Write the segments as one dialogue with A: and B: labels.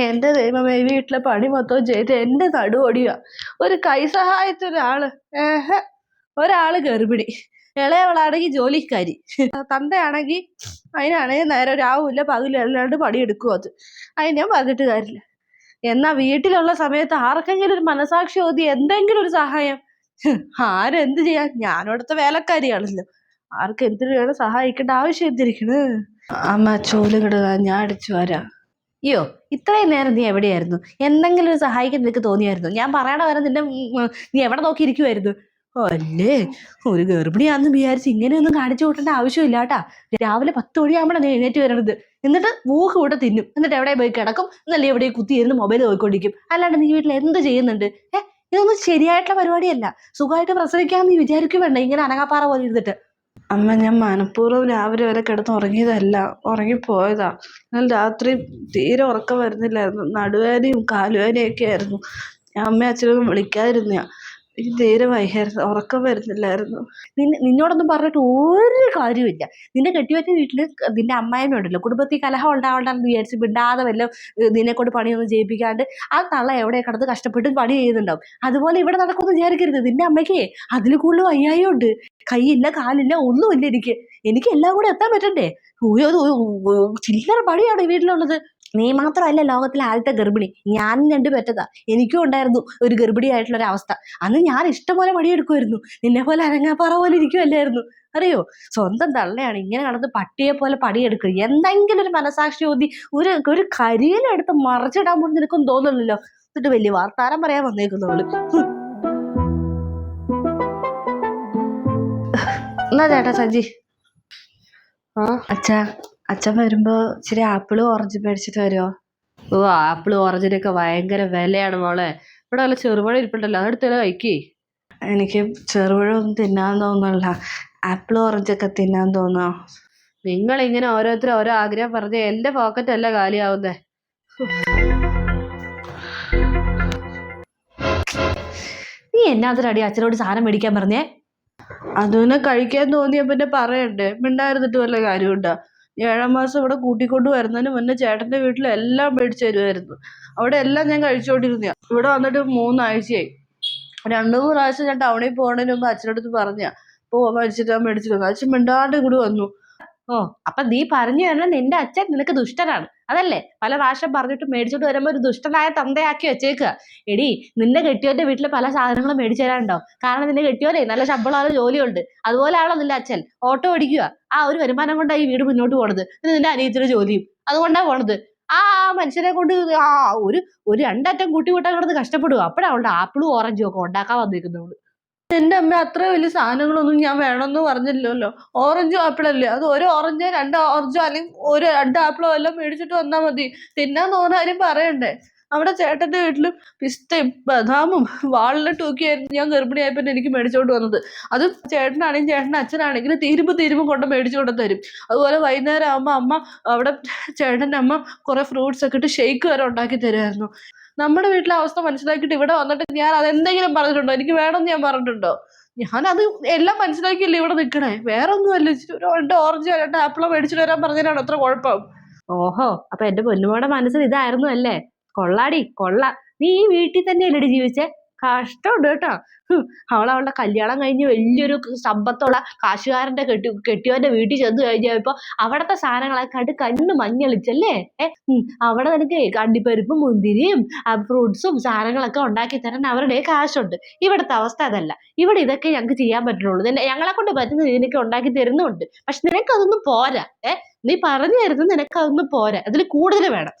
A: എന്റെ ദൈവമേ വീട്ടിലെ പണി മൊത്തം ചെയ്ത് എന്റെ നടുവൊടിയുക ഒരു കൈ സഹായത്തിനൊരാൾ ഏഹ് ഒരാൾ ഗർഭിണി. ഇളയവളാണെങ്കിൽ ജോലിക്കാരി. തന്തയാണെങ്കിൽ അതിനാണെങ്കിൽ നേരെ രാവില്ല പകലും അല്ലാണ്ട് പണിയെടുക്കും അത്. അതിന് ഞാൻ പറഞ്ഞിട്ട് കാര്യമില്ല. എന്നാ വീട്ടിലുള്ള സമയത്ത് ആർക്കെങ്കിലും ഒരു മനസാക്ഷി ഓതി എന്തെങ്കിലും ഒരു സഹായം. ആരെന്ത് ചെയ്യാൻ? ഞാനിവിടുത്തെ വേലക്കാരിയാണല്ലോ. ആർക്ക് എന്തിനു വേണം? സഹായിക്കേണ്ട ആവശ്യം എന്തിരിക്കണ്? അമ്മ ചോലുകിടുക ഞാൻ അടിച്ചു വരാം. അയ്യോ ഇത്രയും നേരം നീ എവിടെയായിരുന്നു? എന്തെങ്കിലും ഒരു സഹായിക്കാൻ നിനക്ക് തോന്നിയായിരുന്നു? ഞാൻ പറയണ വരെ ഉം, നീ എവിടെ നോക്കിയിരിക്കുമായിരുന്നു അല്ലേ? ഒരു ഗർഭിണിയാന്ന് വിചാരിച്ച് ഇങ്ങനെയൊന്നും കാണിച്ചു കൂട്ടേണ്ട ആവശ്യമില്ല കേട്ടാ. രാവിലെ പത്ത് മണിയാകുമ്പോഴാണ് എഴുന്നേറ്റ് വരണത്. എന്നിട്ട് മൂക്ക് കൂടെ തിന്നും. എന്നിട്ട് എവിടെ പോയി കിടക്കും? എന്നല്ലേ എവിടെ കുത്തിയിരുന്ന് മൊബൈൽ നോക്കിക്കൊണ്ടിരിക്കും. അല്ലാണ്ട് നീ വീട്ടിൽ എന്ത് ചെയ്യുന്നുണ്ട്? ഏഹ് ഇതൊന്നും ശരിയായിട്ടുള്ള പരിപാടിയല്ല. സുഖമായിട്ട് പ്രസവിക്കാമെന്ന് നീ വിചാരിക്കും ഇങ്ങനെ അനങ്ങാപ്പാറ പോലെ ഇരുന്നിട്ട്. അമ്മ ഞാൻ മനഃപൂർവം രാവിലെ വരെ കിടന്ന് ഉറങ്ങിയതല്ല. ഉറങ്ങിപ്പോയതാ. എന്നാൽ രാത്രി തീരെ ഉറക്കം വരുന്നില്ലായിരുന്നു. നടുവേദനയും കാലുവേദനയും ഒക്കെ ആയിരുന്നു. ഞാൻ അമ്മയും അച്ഛനൊന്നും വിളിക്കാതിരുന്ന എനിക്ക് നേരെ വൈകായിരുന്നു ഉറക്കം വരുന്നില്ലായിരുന്നു. നിന്നെ നിന്നോടൊന്നും പറഞ്ഞിട്ട് ഒരു കാര്യമില്ല നിന്നെ കെട്ടിവറ്റ വീട്ടിൽ നിന്റെ അമ്മായിമ്മ ഉണ്ടല്ലോ. കുടുംബത്തിൽ കലഹം ഉണ്ടാവണ്ടെന്ന് വിചാരിച്ച് മിണ്ടാതെ വല്ല നിന്നെ കൊണ്ട് പണിയൊന്നും ചെയ്യിപ്പിക്കാണ്ട് ആ തള്ള എവിടെ കിടന്ന് കഷ്ടപ്പെട്ട് പണി ചെയ്യുന്നുണ്ടാവും. അതുപോലെ ഇവിടെ നടക്കുമെന്ന് വിചാരിക്കരുത്. നിന്റെ അമ്മയ്ക്ക് അതിൽ കൂടുതൽ വയ്യായും ഉണ്ട്. കൈയില്ല കാലില്ല ഒന്നുമില്ല എനിക്ക്. എനിക്ക് എല്ലാം കൂടെ എത്താൻ പറ്റണ്ടേ? ചില്ലറ പണിയാണ് ഈ വീട്ടിലുള്ളത്? നീ മാത്രമല്ല ലോകത്തിലെ ആദ്യത്തെ ഗർഭിണി. ഞാൻ രണ്ട് പറ്റതാ. എനിക്കും ഉണ്ടായിരുന്നു ഒരു ഗർഭിണി ആയിട്ടുള്ള ഒരു അവസ്ഥ. അന്ന് ഞാൻ ഇഷ്ടംപോലെ മടിയെടുക്കുമായിരുന്നു. നിന്നെ പോലെ അരങ്ങാപ്പാറ പോലെ ഇരിക്കുമല്ലായിരുന്നു അറിയോ? സ്വന്തം തള്ളയാണ് ഇങ്ങനെ കടന്ന് പട്ടിയെ പോലെ പടിയെടുക്കുക എന്തെങ്കിലും ഒരു മനസാക്ഷി ഓതി ഒരു ഒരു കരിയിലെടുത്ത് മറച്ചിടാൻ പോലും നിനക്കും തോന്നുന്നില്ലല്ലോ. എന്നിട്ട് വലിയ വാർത്താരം പറയാൻ വന്നേക്കുന്നവൾ. എന്നാ ചേട്ടാ സജി?
B: ആ?
A: അച്ഛാ അച്ഛൻ വരുമ്പോ ഇച്ചിരി ആപ്പിളും ഓറഞ്ചും മേടിച്ചിട്ട് വരുമോ
B: ഓ ആപ്പിളും ഓറഞ്ചിനൊക്കെ ഭയങ്കര വിലയാണ് മോളെ. ഇവിടെ വല്ല ചെറുപഴം ഇരിപ്പുണ്ടല്ലോ അതെടുത്തല്ലേ കഴിക്കേ.
A: എനിക്ക് ചെറുപഴം ഒന്നും തിന്നാൻ തോന്നുന്നില്ല ആപ്പിളും ഓറഞ്ചൊക്കെ തിന്നാൻ തോന്നുന്നോ
B: നിങ്ങൾ ഇങ്ങനെ ഓരോരുത്തർ ഓരോ ആഗ്രഹം പറഞ്ഞ എന്റെ പോക്കറ്റ് അല്ല കാലിയാവുന്നേ.
A: നീ എന്നാത്തിനടി അച്ഛനോട് സാധനം മേടിക്കാൻ പറഞ്ഞേ? അതിനെ കഴിക്കാൻ തോന്നിയ പിന്നെ പറയണ്ടേ? മിണ്ടായിരുന്നിട്ട് വല്ല കാര്യമുണ്ടാ? ഏഴാം മാസം ഇവിടെ കൂട്ടിക്കൊണ്ട് വരുന്നതിന് മുന്നേ ചേട്ടന്റെ വീട്ടിൽ എല്ലാം മേടിച്ചു തരുമായിരുന്നു അവിടെ എല്ലാം ഞാൻ കഴിച്ചുകൊണ്ടിരുന്ന ഇവിടെ വന്നിട്ട് മൂന്നാഴ്ചയായി. രണ്ടു മൂന്ന് പ്രാവശ്യം ഞാൻ ടൗണിൽ പോകുന്നതിന് മുമ്പ് അച്ഛനടുത്ത് പറഞ്ഞ പോ മേടിച്ചിട്ട് മേടിച്ചിട്ട് അച്ഛൻ മിണ്ടാണ്ട് കൂടി വന്നു.
B: ഓ അപ്പൊ നീ പറഞ്ഞു തരണം നിന്റെ അച്ഛൻ നിനക്ക് ദുഷ്ടനാണ്. അതല്ലേ? പല പ്രാവശ്യം പറഞ്ഞിട്ട് മേടിച്ചോണ്ട് വരുമ്പോ ഒരു ദുഷ്ടനായ തന്തയാക്കി വെച്ചേക്കുക എടി നിന്നെ കെട്ടിയോന്റെ വീട്ടിൽ പല സാധനങ്ങളും മേടിച്ചു തരാനുണ്ടാവും. കാരണം നിന്നെ കെട്ടിയോലെ നല്ല ശമ്പളമാണ് ജോലിയുണ്ട്. ആണോ നിന്റെ അച്ഛൻ. ഓട്ടോ ഓടിക്കുക ആ ഒരു വരുമാനം കൊണ്ടാണ് ഈ വീട് മുന്നോട്ട് പോണത്. നിന്റെ അനിയത്തിന്റെ ജോലിയും. അതുകൊണ്ടാണ് പോണത്. ആ മനുഷ്യനെ കൊണ്ട് ആ ഒരു ഒരു രണ്ടറ്റം കൂട്ടി കൂട്ടാൻ കിടന്ന് കഷ്ടപ്പെടുക അപ്പോഴാണ് അവളുടെ ആപ്പിളും ഓറഞ്ചും ഒക്കെ ഉണ്ടാക്കാൻ വന്നിരിക്കുന്നത്.
A: എന്റെ അമ്മ അത്ര വലിയ സാധനങ്ങളൊന്നും ഞാൻ വേണമെന്ന് പറഞ്ഞില്ലല്ലോ. ഓറഞ്ചും ആപ്പിളല്ലേ അത് ഒരു ഓറഞ്ചോ രണ്ട് ഓറഞ്ചോ അല്ലെങ്കിൽ ഒരു രണ്ട് ആപ്പിളോ എല്ലാം മേടിച്ചിട്ട് വന്നാൽ മതി. തിന്നാൻ തോന്നുന്ന കാര്യം പറയണ്ടേ? അവിടെ ചേട്ടന്റെ വീട്ടിലും പിസ്തയും ബദാമും വാളിലിട്ടും ഒക്കെ ആയിരുന്നു ഞാൻ ഗർഭിണിയായപ്പോൾ എനിക്ക് മേടിച്ചോണ്ട് വന്നത്. അത് ചേട്ടനാണെങ്കിലും ചേട്ടന്റെ അച്ഛനാണെങ്കിലും തീരുമ്പോൾ തീരുമ്പോൾ കൊണ്ട് മേടിച്ചുകൊണ്ട് തരും. അതുപോലെ വൈകുന്നേരം ആകുമ്പോൾ അമ്മ അവിടെ ചേട്ടന്റെ അമ്മ കുറേ ഫ്രൂട്ട്സ് ഒക്കെ ഇട്ട് ഷെയ്ക്ക് വരെ ഉണ്ടാക്കി തരുമായിരുന്നു. നമ്മുടെ വീട്ടിലെ അവസ്ഥ മനസ്സിലാക്കിയിട്ട് ഇവിടെ വന്നിട്ട് ഞാൻ അതെന്തെങ്കിലും പറഞ്ഞിട്ടുണ്ടോ? എനിക്ക് വേണമെന്ന് ഞാൻ പറഞ്ഞിട്ടുണ്ടോ? ഞാനത് എല്ലാം മനസ്സിലാക്കിയല്ലേ ഇവിടെ നിൽക്കണേ വേറെ ഒന്നുമല്ല ഒരു രണ്ട് ഓറഞ്ചോ രണ്ട് ആപ്പിളോ മേടിച്ചിട്ട് വരാൻ പറഞ്ഞതിനാണ് അത്ര കുഴപ്പം.
B: ഓഹോ അപ്പൊ എന്റെ പൊന്നുമോടെ മനസ്സിൽ ഇതായിരുന്നു അല്ലേ? കൊള്ളാടി കൊള്ള. നീ ഈ വീട്ടിൽ തന്നെയല്ലേ ജീവിച്ചേ? കഷ്ടമുണ്ട് കേട്ടോ. അവൾ അവളുടെ കല്യാണം കഴിഞ്ഞ് വലിയൊരു സമ്പത്തുള്ള കാശുകാരന്റെ കെട്ടി കെട്ടിയവന്റെ വീട്ടിൽ ചെന്ന് കഴിഞ്ഞപ്പോ അവിടത്തെ സാധനങ്ങളൊക്കെ കണ്ട് കണ്ണ് മഞ്ഞളിച്ചല്ലേ? ഏ അവിടെ നിനക്ക് കണ്ടിപ്പരിപ്പും മുന്തിരിയും ഫ്രൂട്ട്സും സാധനങ്ങളൊക്കെ ഉണ്ടാക്കി തരാൻ അവരുടെ കാശുണ്ട്. ഇവിടുത്തെ അവസ്ഥ അതല്ല. ഇവിടെ ഇതൊക്കെ ഞങ്ങൾക്ക് ചെയ്യാൻ പറ്റുള്ളൂ. ഞങ്ങളെ കൊണ്ട് പറ്റുന്ന ഇതിനൊക്കെ ഉണ്ടാക്കി തരുന്നുണ്ട്. പക്ഷെ നിനക്ക് അതൊന്നും പോരാ. ഏ നീ പറഞ്ഞു തരുന്നത് നിനക്ക് അതൊന്നും പോരാ. അതിൽ കൂടുതൽ വേണം.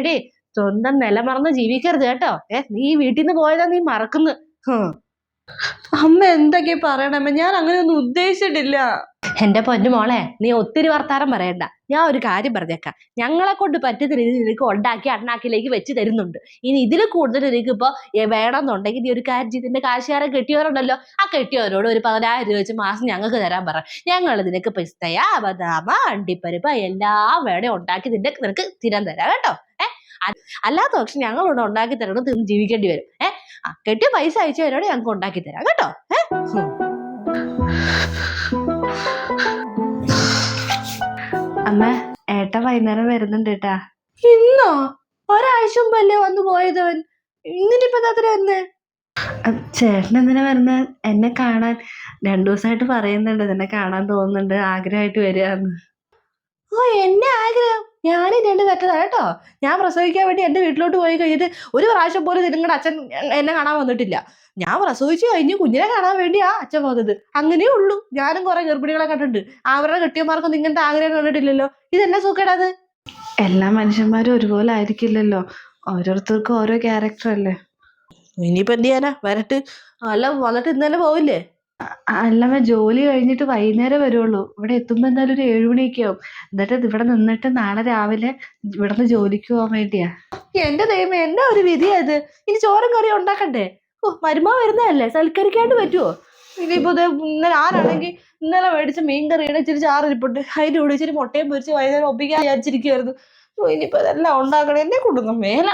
B: എടേ സ്വന്തം നില മറന്ന് ജീവിക്കരുത് കേട്ടോ. ഏ നീ വീട്ടിൽ നിന്ന് പോയതാ നീ മറക്കുന്നു.
A: അമ്മ എന്തൊക്കെ പറയണമ്മ ഞാൻ അങ്ങനെ ഒന്നും ഉദ്ദേശിച്ചിട്ടില്ല.
B: എന്റെ പൊന്നു മോളെ നീ ഒത്തിരി വർത്താനം പറയണ്ട. ഞാൻ ഒരു കാര്യം പറഞ്ഞേക്കാം. ഞങ്ങളെ കൊണ്ട് പറ്റുന്ന രീതിയിൽ നിനക്ക് ഉണ്ടാക്കി അണ്ണാക്കിലേക്ക് വെച്ച് തരുന്നുണ്ട്. ഇനി ഇതിൽ കൂടുതൽ നിനക്ക് ഇപ്പൊ വേണമെന്നുണ്ടെങ്കിൽ നീ ഒരു കാര്യം ചെയ്ത് നിന്റെ കാശുകാരൻ കെട്ടിയവരുണ്ടല്ലോ. ആ കെട്ടിയവരോട് ഒരു പതിനായിരം രൂപ വെച്ച് മാസം ഞങ്ങൾക്ക് തരാൻ പറ. ഞങ്ങൾ നിനക്ക് പിസ്തയ ബദാമ അണ്ടിപ്പരിപ്പ് എല്ലാം വേണേ ഉണ്ടാക്കി നിന്റെ നിനക്ക് തിരം തരാം കേട്ടോ. അല്ലാത്ത പക്ഷെ ഞങ്ങളിവിടെ ഉണ്ടാക്കി തരണം തിന്ന് ജീവിക്കേണ്ടി വരും. ഏ? ആ കെട്ടിയ പൈസ അയച്ചവരോട് ഞങ്ങൾക്ക് ഉണ്ടാക്കി തരാം കേട്ടോ. ഏ?
A: അമ്മ ഏട്ട വൈകുന്നേരം വരുന്നുണ്ട് കേട്ടാ ഇന്നോ? ഒരാഴ്ച മുമ്പല്ലേ വന്നു പോയതവൻ ഇന്നിനിപ്പോ അത്ര വന്ന്? ചേട്ടൻ എന്തിനാ വരുന്ന? എന്നെ കാണാൻ രണ്ടു ദിവസമായിട്ട് പറയുന്നുണ്ട്. എന്നെ കാണാൻ തോന്നുന്നുണ്ട്. ആഗ്രഹമായിട്ട് വരികയെന്ന്. ഓ എന്നെ ആഗ്രഹം? ഞാനും രണ്ട് പറ്റതാ കേട്ടോ. ഞാൻ പ്രസവിക്കാൻ വേണ്ടി എന്റെ വീട്ടിലോട്ട് പോയി കഴിഞ്ഞിട്ട് ഒരു പ്രാവശ്യം പോലും നിങ്ങളുടെ അച്ഛൻ എന്നെ കാണാൻ വന്നിട്ടില്ല. ഞാൻ പ്രസവിച്ചു കഴിഞ്ഞ് കുഞ്ഞിനെ കാണാൻ വേണ്ടിയാ അച്ഛൻ വന്നത്. അങ്ങനെയേ ഉള്ളൂ. ഞാനും കുറെ ഗർഭിണികളെ കണ്ടിട്ടുണ്ട്. അവരുടെ കെട്ടിയന്മാർക്കൊന്നും ഇങ്ങനത്തെ ആഗ്രഹം കണ്ടിട്ടില്ലല്ലോ. ഇതെന്നെ സുഖേടാത് എല്ലാ മനുഷ്യന്മാരും ഒരുപോലെ ആയിരിക്കില്ലല്ലോ. ഓരോരുത്തർക്കും ഓരോ ക്യാരക്ടർ അല്ലേ? ഇനിയിപ്പോ എന്ത് ചെയ്യാനാ? വരട്ട്. അല്ല വന്നിട്ട് ഇന്നലെ പോവില്ലേ? അല്ലമ്മ ജോലി കഴിഞ്ഞിട്ട് വൈകുന്നേരം വരുള്ളൂ. ഇവിടെ എത്തുമ്പോ എന്തായാലും ഒരു ഏഴുമണിയൊക്കെ ആവും. എന്നിട്ട് ഇവിടെ നിന്നിട്ട് നാളെ രാവിലെ ഇവിടുന്ന് ജോലിക്ക് പോകാൻ വേണ്ടിയാ. എന്റെ ദൈവം എന്നാ ഒരു വിധിയാ ഇത്? ഇനി ചോറും കറിയും ഉണ്ടാക്കണ്ടേ? ഓ മരുമോ വരുന്നതല്ലേ? സൽക്കരിക്കാണ്ട് പറ്റുമോ ഇനിയിപ്പോ ദേ ഇന്നലെ ആരാണെങ്കിൽ ഇന്നലെ മേടിച്ച മീൻ കറിയുടെ ഇച്ചിരി ചാറിരിപ്പുണ്ട്. അതിന്റെ കൂടെ ഇച്ചിരി മുട്ടയും പൊരിച്ച് വൈകുന്നേരം ഒപ്പിക്കാൻ വിചാരിച്ചിരിക്കുവായിരുന്നു. ഓ ഇനിയിപ്പോ ഇതെല്ലാം ഉണ്ടാക്കണേ. എന്നെ കൊണ്ടൊന്നും മേല.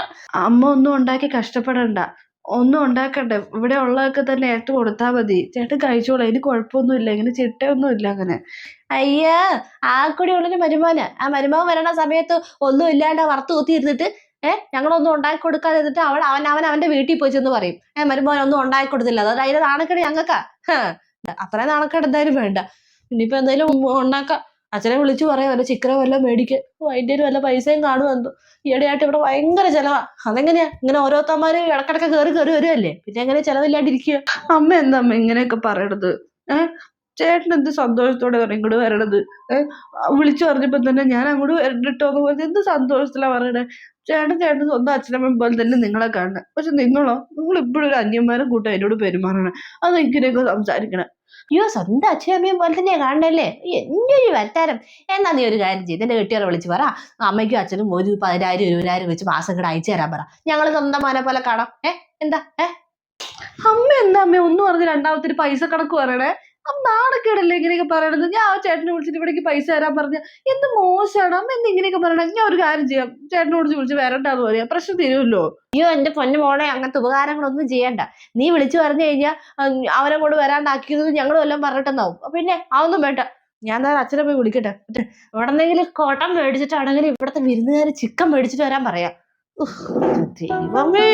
A: അമ്മ ഒന്നും ഉണ്ടാക്കി കഷ്ടപ്പെടണ്ട. ഒന്നും ഉണ്ടാക്കണ്ട. ഇവിടെ ഉള്ളതൊക്കെ തന്നെ ഏട്ട് കൊടുത്താൽ മതി. ചേട്ടൻ കഴിച്ചോളൂ. അതിന് കുഴപ്പമൊന്നുമില്ല. ഇങ്ങനെ ചിട്ടയൊന്നും ഇല്ല അങ്ങനെ. അയ്യാ ആ കൂടി ഉള്ളൊരു മരുമോന്. ആ മരുമോൻ വരണ സമയത്ത് ഒന്നും ഇല്ലാണ്ട് വറുത്ത് കുത്തി ഇരുന്നിട്ട് ഏഹ് ഞങ്ങളൊന്നും ഉണ്ടാക്കി കൊടുക്കാതെ ഇരുന്നിട്ട് അവൾ അവൻ അവൻ അവന്റെ വീട്ടിൽ പോയി ചെന്ന് പറയും. ഏഹ് മരുമോൻ ഒന്നും ഉണ്ടാക്കി കൊടുത്തില്ല അതായത് അതിന്റെ നാണക്കേട് ഞങ്ങൾക്കാ. അത്രയും നാണക്കേട് എന്തായാലും വേണ്ട. ഇനിയിപ്പോ എന്തായാലും ഉണ്ടാക്കാം. അച്ഛനെ വിളിച്ചു പറയാം വല്ല ചിക്കനോ വല്ല മേടിക്കാൻ അതിന്റെ വല്ല പൈസയും കാണുമെന്തോ ഈയിടെയായിട്ട് ഇവിടെ ഭയങ്കര ചിലവാ. അതെങ്ങനെയാ? ഇങ്ങനെ ഓരോരുത്തന്മാര് ഇടക്കിടക്ക് കയറി കയറി വരുമല്ലേ പിന്നെ എങ്ങനെ ചിലവില്ലാണ്ടിരിക്കുക അമ്മ എന്താ അമ്മ ഇങ്ങനെയൊക്കെ പറയണത്? ഏഹ് ചേട്ടൻ എന്ത് സന്തോഷത്തോടെ ഇങ്ങോട്ട് വരണത്? വിളിച്ചു പറഞ്ഞപ്പോ തന്നെ ഞാൻ അങ്ങോട്ട് വരണ്ടിട്ടോ എന്ന് പറഞ്ഞ് എന്ത് സന്തോഷത്തിലാ പറയണേ? ചേട്ടൻ ചേട്ടൻ സ്വന്തം അച്ഛനമ്മ പോലെ തന്നെ നിങ്ങളെ കാണണം പക്ഷെ നിങ്ങളോ? നിങ്ങൾ ഒരു അന്യന്മാരെ കൂട്ടം എന്നോട് പെരുമാറണേ. അത് ഇങ്ങനെയൊക്കെ സംസാരിക്കണേ?
B: അയ്യോ സ്വന്തം അച്ഛനും അമ്മയും പോലെ തന്നെയാ കാണണല്ലേ? എന്റെ ഒരു വറ്റാരം എന്നാ നീ ഒരു കാര്യം ചെയ്ത് എന്റെ കെട്ടിയാറെ വിളിച്ച് പറ. അമ്മയ്ക്കും അച്ഛനും ഒരു പതിനായിരം ഇരുപതിനായിരം വെച്ച് മാസം കൂടെ അയച്ചു തരാൻ പറ. ഞങ്ങൾ സ്വന്തം മോനെ പോലെ കാണാം. ഏ? എന്താ? ഏ?
A: അമ്മ എന്താ അമ്മ? ഒന്നും പറഞ്ഞ് രണ്ടാമത്തെ ഒരു പൈസ കണക്ക് പറയണേ. നാണക്കേടല്ലേ ഇങ്ങനെയൊക്കെ പറയണത്? ഞാൻ ആ ചേട്ടനെ വിളിച്ചിട്ട് ഇവിടേക്ക് പൈസ തരാൻ പറഞ്ഞ എന്ത് മോശമാണ് എന്ത് ഇങ്ങനെയൊക്കെ പറയണം? ഞാൻ ഒരു കാര്യം ചെയ്യാം. ചേട്ടനോട് വിളിച്ച് വരണ്ടാന്ന് പറയാം. പ്രശ്നം തീരുമല്ലോ?
B: അയ്യോ എന്റെ പൊന്നു മോളെ അങ്ങനത്തെ ഉപകാരങ്ങളൊന്നും ചെയ്യണ്ട. നീ വിളിച്ചു പറഞ്ഞു കഴിഞ്ഞാൽ അവനെ കൊണ്ട് വരാണ്ടാക്കിയത് ഞങ്ങൾ എല്ലാം പറഞ്ഞിട്ടെന്നാവും. പിന്നെ അതൊന്നും വേണ്ട. ഞാൻ എന്തായാലും അച്ഛനെ പോയി വിളിക്കട്ടെ. എവിടെന്നെങ്കിലും കോട്ടം മേടിച്ചിട്ടാണെങ്കിൽ ഇവിടത്തെ വിരുന്നുകാർ ചിക്കൻ മേടിച്ചിട്ട് വരാൻ പറയാം. ദൈവമേ.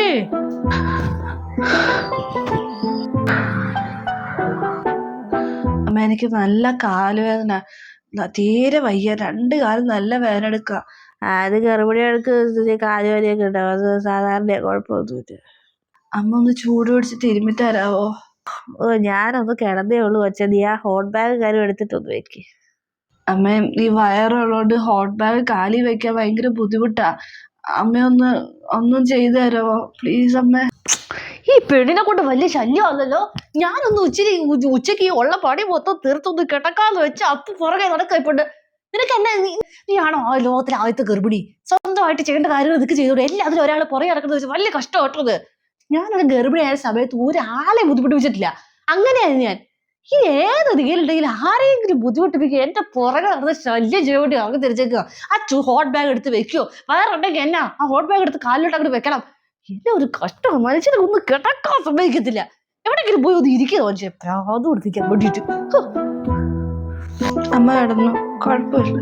A: അമ്മ എനിക്ക് നല്ല കാലുവേദന. വേദന തീരെ വയ്യ. രണ്ട് കാലും നല്ല വേദന എടുക്കുക
B: അത് ഗർഭിണികൾക്ക് കാലുവേദനയൊക്കെ ഉണ്ടാവും. അത് സാധാരണ കുഴപ്പമൊന്നുമില്ല.
A: അമ്മ ഒന്ന് ചൂട് പിടിച്ച് തിരുമ്മി തരാവോ?
B: ഓ ഞാനൊന്ന് കിടന്നേ ഉള്ളൂ അച്ഛൻ നീ ആ ഹോട്ട് ബാഗ് കാര്യം എടുത്തിട്ടൊന്ന് വെക്ക്.
A: അമ്മ ഈ വയറുള്ളതുകൊണ്ട് ഹോട്ട് ബാഗ് കാലി വെക്കാൻ ഭയങ്കര ബുദ്ധിമുട്ടാ. അമ്മയൊന്ന് ഒന്ന് ഒന്നും ചെയ്തു തരാവോ? പ്ലീസ് അമ്മ.
B: ഈ പെണ്ണിനെ കൊണ്ട് വലിയ ശല്യമാണല്ലോ. ഞാനൊന്ന് ഉച്ചരി ഉച്ചയ്ക്ക് ഈ ഉള്ള പണി മൊത്തം തീർത്തൊന്ന് കിടക്കാന്ന് വെച്ച് അപ്പ് പുറകെ നടക്കയിപ്പോണ്ട് നിനക്ക് എന്നെ നീയാണോ ആ ലോകത്തിലെ ആദ്യത്തെ ഗർഭിണി? സ്വന്തമായിട്ട് ചെയ്യേണ്ട കാര്യങ്ങൾ നിനക്ക് ചെയ്തോടെ എല്ലാത്തിലും ഒരാൾ പുറകെ നടക്കുന്നത് വെച്ച് വലിയ കഷ്ടമായിട്ടത് ഞാനൊരു ഗർഭിണിയായ സമയത്ത് ഒരാളെ ബുദ്ധിമുട്ടിപ്പിച്ചിട്ടില്ല. അങ്ങനെയായിരുന്നു ഞാൻ. ഈ ഏത് രീതിയിലുണ്ടെങ്കിലും ആരെങ്കിലും ബുദ്ധിമുട്ടിപ്പിക്കുക എന്റെ പുറകെ നടന്ന് ശല്യം ചെയ്യേണ്ടി അങ്ങ് തിരിച്ചേക്കുക ആ ഹോട്ട് ബാഗ് എടുത്ത് വെക്കോ. വേറുണ്ടെങ്കിൽ എന്നാ? ആ ഹോട്ട് ബാഗ് എടുത്ത് കാലിലോട്ട് അങ്ങോട്ട് വെക്കണം. എന്നെ ഒരു കഷ്ടം മനുഷ്യനെ ഒന്ന് കിടക്കാൻ സമ്മതിക്കത്തില്ല. എവിടെങ്കിലും പോയി ഒന്ന് ഇരിക്കുക മനുഷ്യൻ പ്രാന്ത് കൊടുത്തിരിക്കാൻ വേണ്ടിയിട്ട്.
A: അമ്മ കിടന്നു. കുഴപ്പമില്ല.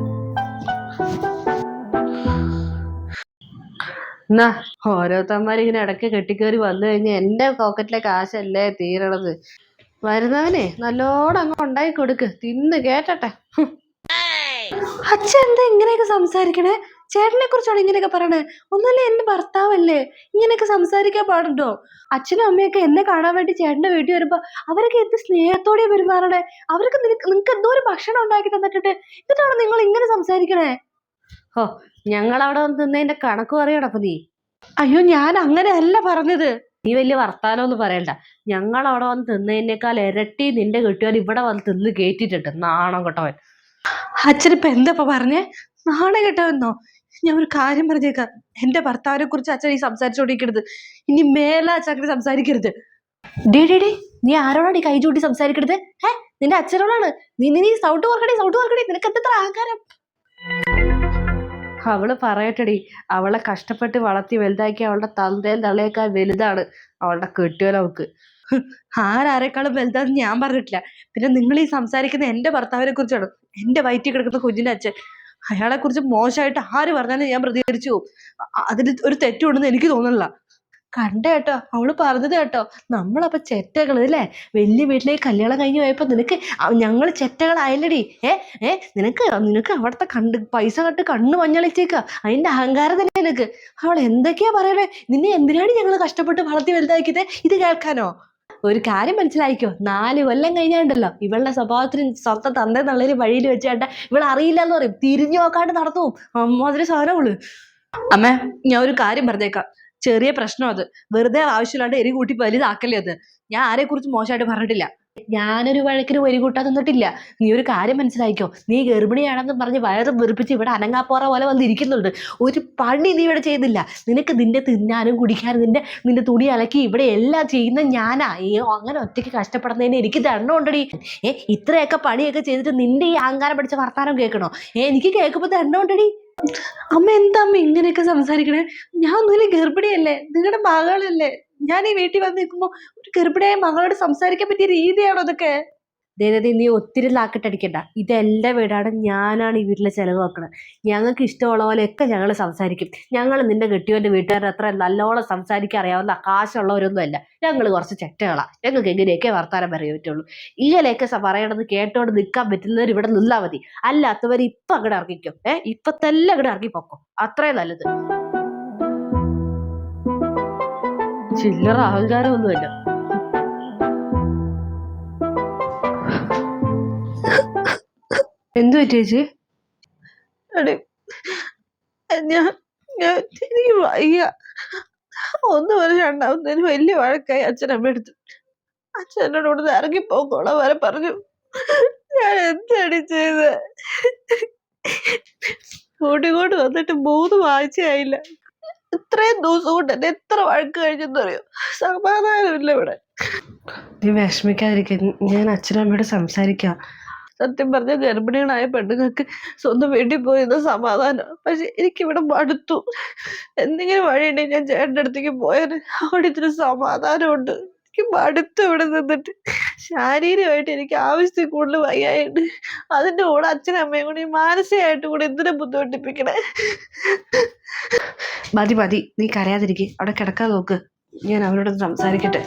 B: എന്നാ ഓരോരുത്തന്മാരിങ്ങനെ ഇടയ്ക്ക് കെട്ടിക്കേറി വന്നു കഴിഞ്ഞാൽ എന്റെ പോക്കറ്റിലെ കാശല്ലേ തീരണത്. വരുന്നവനെ നല്ലോണം അങ്ങ് ഉണ്ടാക്കി കൊടുക്ക്. തിന്ന് കേട്ടട്ടെ
A: അച്ഛൻ എന്താ ഇങ്ങനെയൊക്കെ സംസാരിക്കണേ? ചേട്ടനെ കുറിച്ചാണ് ഇങ്ങനെയൊക്കെ പറയണേ. ഒന്നല്ലേ എന്റെ ഭർത്താവല്ലേ? ഇങ്ങനെയൊക്കെ സംസാരിക്കാൻ പാടുണ്ടോ? അച്ഛനും അമ്മയൊക്കെ എന്നെ കാണാൻ വേണ്ടി ചേട്ടന്റെ വീട്ടിൽ വരുമ്പോ അവരൊക്കെ എന്ത് സ്നേഹത്തോടെ പെരുമാറണേ? അവർക്ക് നിനക്ക് നിങ്ങൾക്ക് എന്തോ ഒരു ഭക്ഷണം ഉണ്ടാക്കി തന്നിട്ടുണ്ട്. എന്നിട്ടാണ് നിങ്ങൾ ഇങ്ങനെ സംസാരിക്കണേ?
B: ഓ ഞങ്ങൾ അവിടെ വന്ന് നിന്നതിന്റെ കണക്ക് പറയണം അപ്പൊ നീ?
A: അയ്യോ ഞാൻ അങ്ങനെയല്ല പറഞ്ഞത്.
B: നീ വലിയ വർത്താനമൊന്നും പറയണ്ട. ഞങ്ങൾ അവിടെ വന്ന് തിന്നതിനേക്കാൾ ഇരട്ടി നിന്റെ കെട്ടിയവൻ ഇവിടെ വന്ന് തിന്ന് കേറ്റിട്ടുണ്ട് നാണം കെട്ടവൻ.
A: അച്ഛനിപ്പോ എന്താ പറഞ്ഞേ? നാണം കേട്ടവന്നോ ഞാൻ ഒരു കാര്യം പറഞ്ഞേക്കാം. എന്റെ ഭർത്താവിനെ കുറിച്ച് അച്ഛൻ ഈ സംസാരിച്ചോണ്ടിരിക്കരുത് ഇനി മേല അച്ഛൻ അങ്ങനെ സംസാരിക്കരുത്.
B: ഡേ ഡേ ഡേ നീ ആരോടാണ് ഈ കൈ ചൂട്ടി സംസാരിക്കരുത് ഏ നിന്റെ അച്ഛനോടാണ്? നീ നീ സൗട്ട് വർക്കടി സൗട്ട് വർക്കടി നിനക്ക് എത്ര അഹങ്കാരം? അവൾ പറയട്ടടി. അവളെ കഷ്ടപ്പെട്ട് വളർത്തി വലുതാക്കി അവളുടെ തന്തയും തള്ളയേക്കാൾ വലുതാണ്. അവളുടെ കെട്ടിയോലവക്ക്
A: ആരാരെക്കാളും വലുതാന്ന് ഞാൻ പറഞ്ഞിട്ടില്ല. പിന്നെ നിങ്ങൾ ഈ സംസാരിക്കുന്ന എന്റെ ഭർത്താവിനെ കുറിച്ചാണ്? എന്റെ വയറ്റിൽ കിടക്കുന്ന കുഞ്ഞിന്റെ അച്ഛൻ. അയാളെ കുറിച്ച് മോശമായിട്ട് ആര് പറഞ്ഞാലും ഞാൻ പ്രതികരിച്ചു. അതിൽ ഒരു തെറ്റുണ്ടെന്ന് എനിക്ക് തോന്നുന്നില്ല കണ്ട കേട്ടോ അവൾ പറഞ്ഞത് കേട്ടോ. നമ്മളപ്പൊ ചെറ്റകൾ അല്ലേ? വലിയ വീട്ടിലേക്ക് കല്യാണം കഴിഞ്ഞു പോയപ്പോ നിനക്ക് ഞങ്ങൾ ചെറ്റകളായല്ലടി. ഏ ഏ നിനക്ക് നിനക്ക് അവിടുത്തെ കണ്ട് പൈസ കട്ട് കണ്ണ് മഞ്ഞളിച്ചേക്ക. അതിന്റെ അഹങ്കാരം തന്നെ നിനക്ക്. അവൾ എന്തൊക്കെയാ പറയണേ? നിന്നെ എന്തിനാണ് ഞങ്ങൾ കഷ്ടപ്പെട്ട് വളർത്തി വലുതാക്കിയത്? ഇത് കേൾക്കാനോ? ഒരു കാര്യം മനസ്സിലായിക്കോ? നാല് കൊല്ലം കഴിഞ്ഞാണ്ടല്ലോ. ഇവളുടെ സ്വഭാവത്തിന് സ്വന്തം തന്ത നല്ലൊരു വഴിയിൽ വെച്ചാണ്ട ഇവൾ അറിയില്ല എന്ന് പറയും. തിരിഞ്ഞു നോക്കാണ്ട് നടന്നു അമ്മാതിരി സാധനം അവൾ അമ്മ ഞാൻ ഒരു കാര്യം പറഞ്ഞേക്കാം. ചെറിയ പ്രശ്നം അത്. വെറുതെ ആവശ്യമില്ലാണ്ട് എരി കൂട്ടി വലുതാക്കല്ലേ അത്? ഞാൻ ആരെ കുറിച്ച് മോശമായിട്ട് പറഞ്ഞിട്ടില്ല. ഞാനൊരു വഴക്കിന് വരി കൂട്ടാൻ നിന്നിട്ടില്ല. നീ ഒരു കാര്യം മനസ്സിലാക്കിക്കോ നീ ഗർഭിണിയാണെന്ന് പറഞ്ഞ് വയറ് വെറുപ്പിച്ച് ഇവിടെ അനങ്ങാപ്പോറ പോലെ വന്നിരിക്കുന്നുണ്ട് ഒരു പണി നീ ഇവിടെ ചെയ്തില്ല. നിനക്ക് നിന്റെ തിന്നാനും കുടിക്കാനും നിന്റെ നിന്റെ തുണി അലക്കി ഇവിടെ എല്ലാം ചെയ്യുന്ന ഞാനാ. ഈ അങ്ങനെ ഒറ്റയ്ക്ക് കഷ്ടപ്പെടുന്നതിന് എനിക്ക് ദണ്ണമുണ്ടടി ഏ ഇത്രയൊക്കെ പണിയൊക്കെ ചെയ്തിട്ട് നിന്റെ ഈ അഹങ്കാരം പഠിച്ച വർത്താനം കേൾക്കണോ? ഏ എനിക്ക് കേൾക്കുമ്പോൾ ദണ്ണമുണ്ടടി അമ്മ എന്താ അമ്മ ഇങ്ങനെയൊക്കെ സംസാരിക്കണേ? ഞാൻ ഒന്നുമില്ല ഗർഭിണിയല്ലേ. നിങ്ങളുടെ മകളല്ലേ. ഞാൻ ഈ വീട്ടിൽ വന്ന് നിൽക്കുമ്പോൾ ഒരു ഗർഭിണിയായ മകളോട് സംസാരിക്കാൻ പറ്റിയ രീതിയാണോ അതൊക്കെ ദേവതി നീ ഒത്തിരി ലാക്കിട്ടടിക്കണ്ട ഇത് എന്റെ വീടാണ് ഞാനാണ് ഈ വീട്ടിലെ ചെലവ് വെക്കണത്. ഞങ്ങൾക്ക് ഇഷ്ടമുള്ള പോലെയൊക്കെ ഞങ്ങൾ സംസാരിക്കും. ഞങ്ങൾ നിന്റെ കെട്ടിയോന്റെ വീട്ടുകാരുടെ അത്ര നല്ലോണം സംസാരിക്കാൻ അറിയാവുന്ന കാശുള്ളവരൊന്നുമല്ല ഞങ്ങൾ കുറച്ച് ചെറ്റകളാണ് ഞങ്ങൾക്ക് എങ്ങനെയൊക്കെ വർത്താനം പറയാൻ പറ്റുള്ളൂ. ഇങ്ങനെയൊക്കെ പറയണത് കേട്ടോണ്ട് നിൽക്കാൻ പറ്റുന്നവർ ഇവിടെ നിന്നാൽ മതി. അല്ലാത്തവർ ഇപ്പം അങ്ങോട്ട് ഇറങ്ങിക്കും. ഏഹ് ഇപ്പത്തെല്ലാം തന്നെ അങ്ങോട്ട് അത്രയും നല്ലത്. ചില്ലറ അഹങ്കാരമൊന്നുമല്ല. എന്തു പറ്റി ചേച്ചി
C: ഞാൻ എനിക്ക് വയ്യ. ഒന്ന് വരെ രണ്ടാമത്തേന് വലിയ വഴക്കായി അച്ഛനമ്മ എടുത്തു അച്ഛൻ എന്നോട് ഇവിടുന്ന് ഇറങ്ങിപ്പോക്കോളാം വരെ പറഞ്ഞു. ഞാൻ എന്തടി ചെയ്ത്? കൂട്ടിക്കോട്ട് വന്നിട്ട് മൂന്ന് ആഴ്ചയായില്ല ഇത്രയും ദിവസം കൊണ്ട് എന്നെ എത്ര വഴക്ക് കഴിഞ്ഞെന്ന് അറിയോ സമാധാനമില്ല ഇവിടെ.
A: നീ വിഷമിക്കാതിരിക്കും. ഞാൻ അച്ഛനമ്മയോട് സംസാരിക്കാം.
C: സത്യം പറഞ്ഞ ഗർഭിണികളായ പെണ്ണുങ്ങൾക്ക് സ്വന്തം വീട്ടിൽ പോയിരുന്ന സമാധാനം. പക്ഷെ എനിക്കിവിടെ മടുത്തു. എന്തെങ്കിലും വഴിയുണ്ടെങ്കിൽ ഞാൻ ചേട്ടന്റെ അടുത്തേക്ക് പോയാൽ അവിടെ ഇത്തിരി സമാധാനമുണ്ട്. എനിക്ക് മടുത്തു ഇവിടെ നിന്നിട്ട്. ശാരീരികമായിട്ട് എനിക്ക് ആവശ്യത്തിൽ കൂടുതൽ വയ്യായിട്ട് അതിന്റെ കൂടെ അച്ഛനും അമ്മയും കൂടി മാനസികമായിട്ട് കൂടെ എന്തിനെ ബുദ്ധിമുട്ടിപ്പിക്കണേ?
A: മതി മതി. നീ കരയാതിരിക്കെ. അവിടെ കിടക്കാൻ നോക്ക്. ഞാൻ അവരോട് സംസാരിക്കട്ടെ.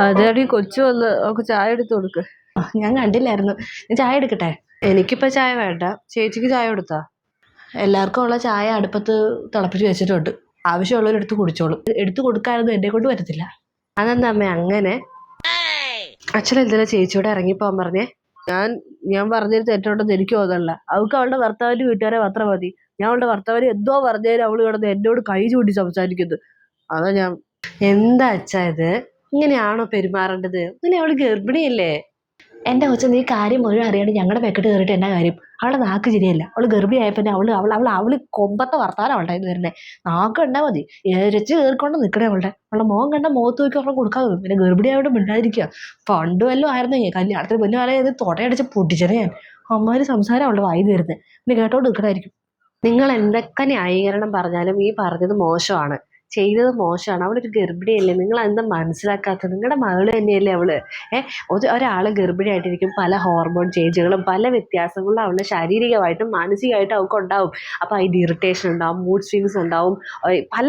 C: അതടി കൊച്ചു വന്ന് അവൾക്ക് ചായ എടുത്തു കൊടുക്ക്.
A: ഞാൻ കണ്ടില്ലായിരുന്നു. ഞാൻ ചായ എടുക്കട്ടെ? എനിക്കിപ്പോ ചായ വേണ്ട. ചേച്ചിക്ക് ചായ കൊടുത്താ? എല്ലാവർക്കും ഉള്ള ചായ അടുപ്പത്ത് തിളപ്പിച്ച് വെച്ചിട്ടുണ്ട്. ആവശ്യമുള്ളവർ എടുത്ത് കുടിച്ചോളും. എടുത്തു കൊടുക്കാനൊന്നും എന്നെ കൊണ്ട് പറ്റത്തില്ല. അതെന്താ അമ്മ അങ്ങനെ? അച്ഛൻ എന്തിനാ ചേച്ചിയോടെ ഇറങ്ങിപ്പോവാൻ പറഞ്ഞേ?
C: ഞാൻ ഞാൻ പറഞ്ഞൊരു തെറ്റുണ്ടെന്ന് എനിക്ക് തോന്നണില്ല. അവൾക്ക് അവളുടെ ഭർത്താവിന്റെ വീട്ടുകാരെ മാത്രം മതി. ഞാൻ അവളുടെ ഭർത്താവിന് എന്തോ പറഞ്ഞാലും അവൾ കിടന്ന് എന്നോട് കൈ ചൂണ്ടി സംസാരിക്കുന്നത് അതാ ഞാൻ
A: എന്താ അച്ഛാ ഇത്? ഇങ്ങനെയാണോ പെരുമാറേണ്ടത്? ഇങ്ങനെ അവൾ ഗർഭിണിയല്ലേ? എന്റെ കൊച്ചു നീ കാര്യം മുഴുവൻ അറിയാണ്ട് ഞങ്ങളുടെ പെക്കറ്റ് കയറിയിട്ട് എന്നാ കാര്യം? അവളുടെ നാക്ക് ശരിയല്ല. അവൾ ഗർഭിണിയായപ്പോ അവൾ അവൾ അവൾ അവൾ കൊമ്പത്തെ വർത്താനം അവളുടെ ഇത് വരുന്നത് നാക്ക് കണ്ടാ മതി. എരച്ച് കയറിക്കൊണ്ട് നിൽക്കണേ അവളുടെ. അവളുടെ മോൻ കണ്ട മുഖത്ത് നോക്കി അവളെ കൊടുക്കാതെ പിന്നെ ഗർഭിണിയായോട് മിണ്ടാതിരിക്കുക പണ്ട് വല്ലതും ആയിരുന്നു. കല്യാണത്തിന് മുന്നേ ഇത് തൊടയടിച്ച് പൊട്ടിച്ചതേ. ഞാൻ അമ്മമാര് സംസാരം അവളുടെ വായി വരുന്നത് പിന്നെ കേട്ടോണ്ട് നിൽക്കണായിരിക്കും നിങ്ങൾ എന്തൊക്കെ ന്യായീകരണം പറഞ്ഞാലും ഈ പറഞ്ഞത് മോശമാണ്. ചെയ്തത് മോശമാണ്. അവളൊരു ഗർഭിണിയല്ലേ? നിങ്ങൾ എന്താ മനസ്സിലാക്കാത്തത്? നിങ്ങളുടെ മകൾ തന്നെയല്ലേ അവൾ ഏഹ് ഒരു ഒരാൾ ഗർഭിണിയായിട്ടിരിക്കും പല ഹോർമോൺ ചേഞ്ചുകളും പല വ്യത്യാസങ്ങളും അവളുടെ ശാരീരികമായിട്ടും മാനസികമായിട്ടും അവൾക്ക് ഉണ്ടാവും. അപ്പോൾ അതിന്റെ ഇറിറ്റേഷൻ ഉണ്ടാവും മൂഡ് സ്വിങ്സ് ഉണ്ടാവും. പല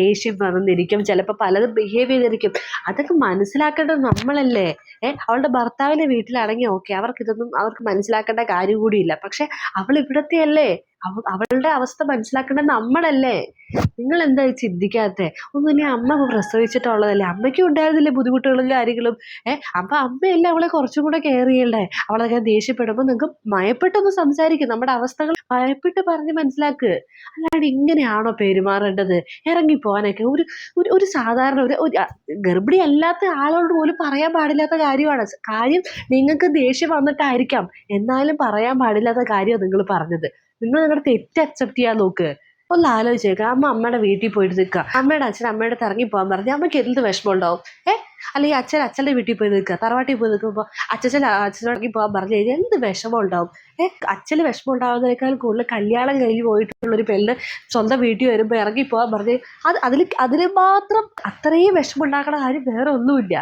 A: ദേഷ്യം വന്നിരിക്കും. ചിലപ്പോൾ പലതും ബിഹേവ് ചെയ്തിരിക്കും. അതൊക്കെ മനസ്സിലാക്കേണ്ടത് നമ്മളല്ലേ? ഏഹ് അവളുടെ ഭർത്താവിന്റെ വീട്ടിലാണെങ്കിൽ ഓക്കെ അവർക്ക് ഇതൊന്നും അവർക്ക് മനസ്സിലാക്കേണ്ട കാര്യം കൂടിയില്ല. പക്ഷെ അവൾ ഇവിടത്തെ അല്ലേ അവളുടെ അവസ്ഥ മനസ്സിലാക്കേണ്ടത് നമ്മളല്ലേ? നിങ്ങൾ എന്താ ചിന്തിക്കാത്തെ? ഒന്നും ഇനി അമ്മ പ്രസവിച്ചിട്ടുള്ളതല്ലേ? അമ്മയ്ക്കും ഉണ്ടായിരുന്നില്ലേ ബുദ്ധിമുട്ടുകളും കാര്യങ്ങളും? ഏഹ് അപ്പൊ അമ്മയല്ലേ അവളെ കുറച്ചും കൂടെ കെയർ ചെയ്യണ്ടേ? അവളൊക്കെ ദേഷ്യപ്പെടുമ്പോൾ നിങ്ങൾക്ക് മയപ്പെട്ടൊന്ന് സംസാരിക്കും. നമ്മുടെ അവസ്ഥകൾ മയപ്പെട്ട് പറഞ്ഞ് മനസ്സിലാക്ക്. അല്ലാണ്ട് ഇങ്ങനെയാണോ പെരുമാറേണ്ടത്? ഇറങ്ങി പോകാനൊക്കെ ഒരു ഒരു സാധാരണ ഒരു ഗർഭിണി അല്ലാത്ത ആളോട് പോലും പറയാൻ പാടില്ലാത്ത കാര്യമാണ്. കാര്യം നിങ്ങൾക്ക് ദേഷ്യം വന്നിട്ടായിരിക്കാം. എന്നാലും പറയാൻ പാടില്ലാത്ത കാര്യമാണ് നിങ്ങൾ പറഞ്ഞത്. നിങ്ങൾ നിങ്ങളുടെ തെറ്റ് അക്സെപ്റ്റ് ചെയ്യാൻ നോക്ക്. ഒന്ന് ആലോചിച്ചേക്കാം അമ്മ അമ്മയുടെ വീട്ടിൽ പോയിട്ട് നിൽക്കുക അമ്മയുടെ അച്ഛൻ അമ്മയുടെ ഇറങ്ങി പോകാൻ പറഞ്ഞു അമ്മയ്ക്ക് എന്ത് വിഷമം ഉണ്ടാവും ഏ അല്ലെങ്കിൽ അച്ഛൻ അച്ഛന്റെ വീട്ടിൽ പോയി നിൽക്കുക തറവാട്ടിൽ പോയി നിൽക്കുമ്പോൾ അച്ഛൻ അച്ഛനെ ഇറങ്ങി പോകാൻ പറഞ്ഞു കഴിഞ്ഞാൽ എന്ത് വിഷമം ഉണ്ടാവും ഏ? അച്ഛന് വിഷമം ഉണ്ടാകുന്നതിനേക്കാൾ കൂടുതൽ കല്യാണം കഴിഞ്ഞ് പോയിട്ടുള്ള ഒരു പെണ്ണ് സ്വന്തം വീട്ടിൽ വരുമ്പോൾ ഇറങ്ങി പോകാൻ പറഞ്ഞ് അത് അതിൽ അതിന് മാത്രം അത്രയും വിഷമം കാര്യം വേറെ ഒന്നുമില്ല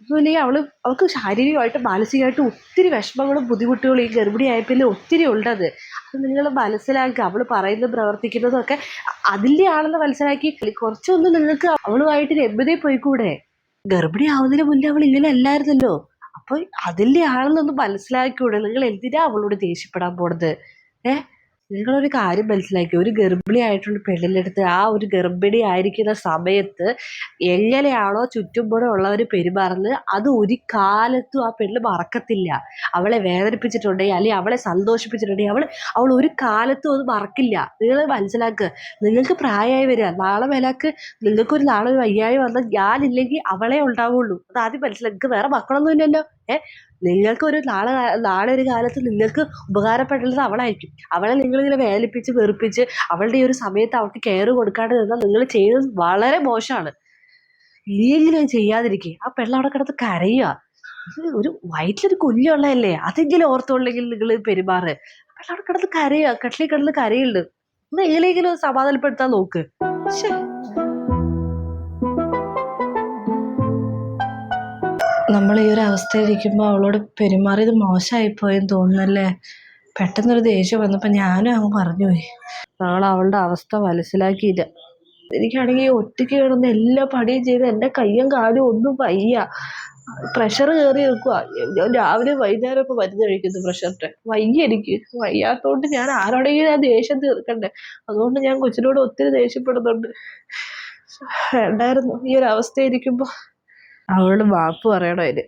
A: ഒന്നുമില്ലെങ്കിൽ അവൾ അവൾക്ക് ശാരീരികമായിട്ടും മാനസികമായിട്ടും ഒത്തിരി വിഷമങ്ങളും ബുദ്ധിമുട്ടുകളും ഈ ഗർഭിണിയായ പിന്നെ ഒത്തിരി ഉണ്ടത് അത് നിങ്ങൾ മനസ്സിലാക്കുക. അവൾ പറയുന്നതും പ്രവർത്തിക്കുന്നതും ഒക്കെ അതിന്റെ ആണെന്ന് മനസ്സിലാക്കി കുറച്ചൊന്നും നിങ്ങൾക്ക് അവളുമായിട്ട് രമ്യതയിൽ പോയിക്കൂടെ? ഗർഭിണി ആവുന്നതിന് മുന്നേ അവൾ ഇങ്ങനെ അല്ലായിരുന്നല്ലോ. അപ്പോൾ അതിന്റെ ആണെന്നൊന്ന് മനസ്സിലാക്കിക്കൂടെ. നിങ്ങൾ എന്തിനാ അവളോട് ദേഷ്യപ്പെടാൻ പോണത്? ഏ? നിങ്ങളൊരു കാര്യം മനസ്സിലാക്കി. ഒരു ഗർഭിണി ആയിട്ടുള്ള പെണ്ണിന്റെ അടുത്ത് ആ ഒരു ഗർഭിണി ആയിരിക്കുന്ന സമയത്ത് എങ്ങനെയാണോ ചുറ്റുമ്പോഴോ ഉള്ളവർ പെരുമാറുന്നത് അത് ഒരു കാലത്തും ആ പെണ്ണ് മറക്കത്തില്ല. അവളെ വേദനിപ്പിച്ചിട്ടുണ്ടെങ്കിൽ അല്ലെങ്കിൽ അവളെ സന്തോഷിപ്പിച്ചിട്ടുണ്ടെങ്കിൽ അവൾ അവൾ ഒരു കാലത്തും അത് മറക്കില്ല. നിങ്ങൾ മനസ്സിലാക്കുക നിങ്ങൾക്ക് പ്രായമായി വരിക. നാളെ മേലാക്ക് നിങ്ങൾക്കൊരു നാളെ വയ്യായി വന്നാൽ ഞാനില്ലെങ്കിൽ അവളെ ഉണ്ടാവുള്ളൂ. അത് ആദ്യം മനസ്സിലാക്കുക വേറെ മക്കളൊന്നും ഇല്ലല്ലോ. നിങ്ങൾക്ക് ഒരു നാളെ നാളെ ഒരു കാലത്ത് നിങ്ങൾക്ക് ഉപകാരപ്പെടേണ്ടത് അവളായിരിക്കും. അവളെ നിങ്ങളിങ്ങനെ വേദനിപ്പിച്ച് വെറുപ്പിച്ച് അവളുടെ ഈ ഒരു സമയത്ത് അവൾക്ക് കെയർ കൊടുക്കാണ്ട് നിന്നാൽ നിങ്ങൾ ചെയ്യുന്നത് വളരെ മോശമാണ്. ഇനിയെങ്കിലും ചെയ്യാതിരിക്കുക ആ പെണ്ണ് അവിടെ കിടന്ന് കരയുക. ഒരു വയറ്റിലൊരു കുഞ്ഞുള്ളതല്ലേ? അതെങ്കിലും ഓർത്തുള്ളെങ്കിൽ നിങ്ങൾ പെരുമാറ്. പെണ്ണ അവിടെ കിടന്ന് കരയുക. കട്ടിലിൽ കിടന്ന് കരയുണ്ട് ഒന്ന് എങ്ങനെയെങ്കിലും സമാധാനപ്പെടുത്താൻ നോക്ക്. ശ്ശേ. നമ്മൾ ഈ ഒരു അവസ്ഥയിലിരിക്കുമ്പോൾ അവളോട് പെരുമാറിയത് മോശമായിപ്പോയെന്ന് തോന്നുന്നല്ലേ? പെട്ടെന്നൊരു ദേഷ്യം വന്നപ്പോൾ ഞാനും അങ്ങ് പറഞ്ഞുപോയി അവൾ അവളുടെ അവസ്ഥ മനസ്സിലാക്കിയില്ല. എനിക്കാണെങ്കിൽ ഒറ്റയ്ക്ക് കിടന്ന് എല്ലാ പണിയും ചെയ്ത് എന്റെ കയ്യും കാലും ഒന്നും വയ്യ. പ്രഷർ കയറി നിൽക്കുക ഞാൻ രാവിലെ വൈകുന്നേരം ഒക്കെ മരുന്ന് കഴിക്കുന്നു പ്രഷറിന്റെ വയ്യ എനിക്ക്. വയ്യാത്തതുകൊണ്ട് ഞാൻ ആരോടെങ്കിലും ആ ദേഷ്യം തീർക്കണ്ടേ? അതുകൊണ്ട് ഞാൻ കൊച്ചിനോട് ഒത്തിരി ദേഷ്യപ്പെടുന്നുണ്ട്. ഉണ്ടായിരുന്നു ഈ ഒരു അവസ്ഥയിരിക്കുമ്പോൾ അവളോട് വാപ്പ് പറയണം അതിന്.